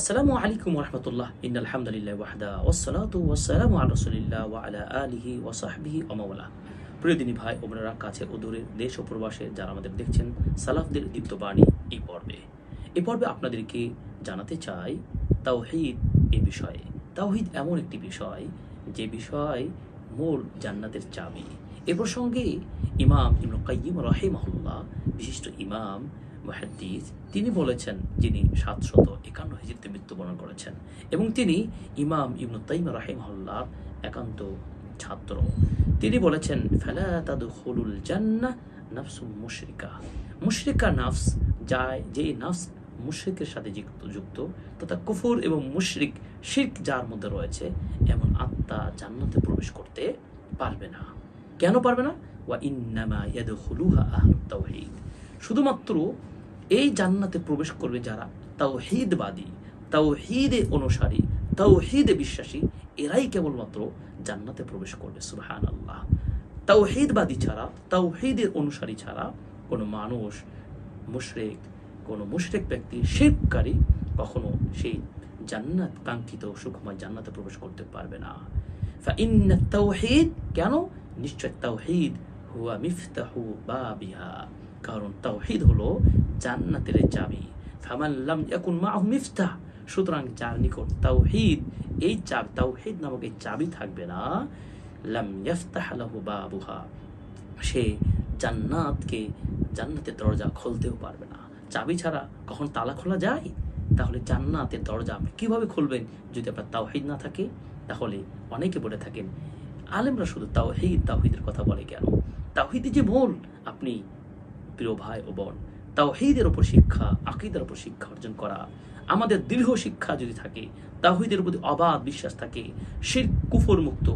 আসসালামু আলাইকুম রহমতুল্লাহ ইন আলহামদুলিল্লাহ ওয়াহদা ওয়াসসালাতু ওয়াসসালামু আলা রাসূলিল্লাহ ওয়া আলা আলিহি ওয়া সাহবিহি ওয়া মাওয়ালা প্রিয় দিনী ভাই ও বোনেরা, কাছে ও দূরে, দেশ ও প্রবাসে যারা আমাদের দেখছেন, সালাফদের দীপ্ত এই পর্বে। এই পর্বে আপনাদেরকে জানাতে চাই তাওহীদ এই বিষয়ে। তাওহীদ এমন একটি বিষয়, যে বিষয় মূল জান্নাতের চাবি। এ প্রসঙ্গে ইমাম ইবনু কাইয়িম রাহিমাহুল্লাহ, বিশিষ্ট ইমাম মুহাদ্দিস, তিনি বলেছেন যিনি সাতশত একান্ন হিজরিতে মৃত্যুবরণ করেছেন এবং তিনি ইমাম ইবনু তাইম রাহিমাহুল্লাহ একান্ত ছাত্র। তিনি বলেছেন, ফালা তাদখুলুল জান্নাহ নাফসুম মুশরিকা। মুশরিকা নাফস যায় যে নাফস মুশরিকের সাথে যুক্ত যুক্ত তথা কুফুর এবং মুশরিক শিরক যার মধ্যে রয়েছে, এমন আত্মা জান্নাতে প্রবেশ করতে পারবে না। কেন পারবে না? ওয়া ইন্নামা ইয়াদখুলুহা আহলুত তাওহীদ। শুধুমাত্র এই জান্নাতে প্রবেশ করবে যারা? তাও হিদবাদী তাও হিদে অনুসারী তাও হিদে বিশ্বাসী, এরাই কেবলমাত্র জান্নাতে প্রবেশ করবে সুহান আল্লাহ তাও হিদবাদী ছাড়া তাও হিদের অনুসারী ছাড়া কোনো মানুষ, মুশরেক, কোনো মুশরেক ব্যক্তি শেখকারী কখনো সেই জান্নাত, কাঙ্ক্ষিত, সুখময় জান্নাতে প্রবেশ করতে পারবে না। তাও হিদ কেন? নিশ্চয় তাও হিদ হুয়া মিফতাহু বা বিহা কারণ তাওহিদ হলো জান্নাতের চাবি। ফামান লাম ইয়াকুন মাহু মিফতাহ। সুতরাং যার নিকট তাওহিদ, এই চাবি, তাওহিদ নামক এই চাবি থাকবে না। লাম ইয়াফতাহ লাহু বাবুহা। সে জান্নাতকে, জান্নাতের দরজা খুলতেও পারবে না। চাবি ছাড়া কখন তালা খোলা যায়? তাহলে জান্নাতের দরজা আপনি কীভাবে খুলবেন? যদি আপনার তাওহিদ না থাকে, তাহলে অনেকে বলে থাকেন, আলেমরা শুধু তাওহিদ, তাওহিদের কথা বলে কেন? তাওহীদই যে মূল, আপনি প্রিয় ভাই ও বোন, তাওহীদের ওপর শিক্ষা, আকিদের ওপর শিক্ষা অর্জন করা, আমাদের দীর্ঘ শিক্ষা যদি থাকে, তাওহীদের প্রতি অবাধ বিশ্বাস থাকে সে কুফর মুক্ত,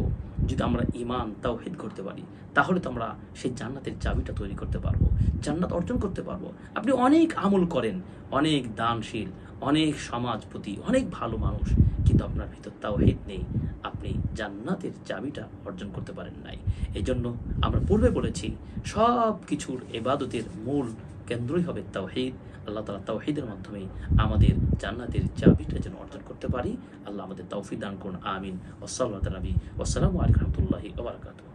যদি আমরা ইমান তাওহীদ করতে পারি, তাহলে তো আমরা সেই জান্নাতের চাবিটা তৈরি করতে পারব, জান্নাত অর্জন করতে পারব। আপনি অনেক আমল করেন, অনেক দানশীল, অনেক সমাজপতি, অনেক ভালো মানুষ ভিতর তাওহিদ নেই। আপনি জান্নাতের চাবিটা অর্জন করতে পারেন নাই। এই জন্য আমরা পূর্বে বলেছি সব কিছুর এবাদতের মূল কেন্দ্রই হবে তাওহিদ। আল্লাহ তালা তাওহিদের মাধ্যমে আমাদের জান্নাতের চাবিটা যেন অর্জন করতে পারি। আল্লাহ আমাদের তৌফিক দান করুন, আমিন। ওসাল্লাহ নবী। ওসালামু আলাইকুম রহমতুল্লাহি ওবরাকাতুহ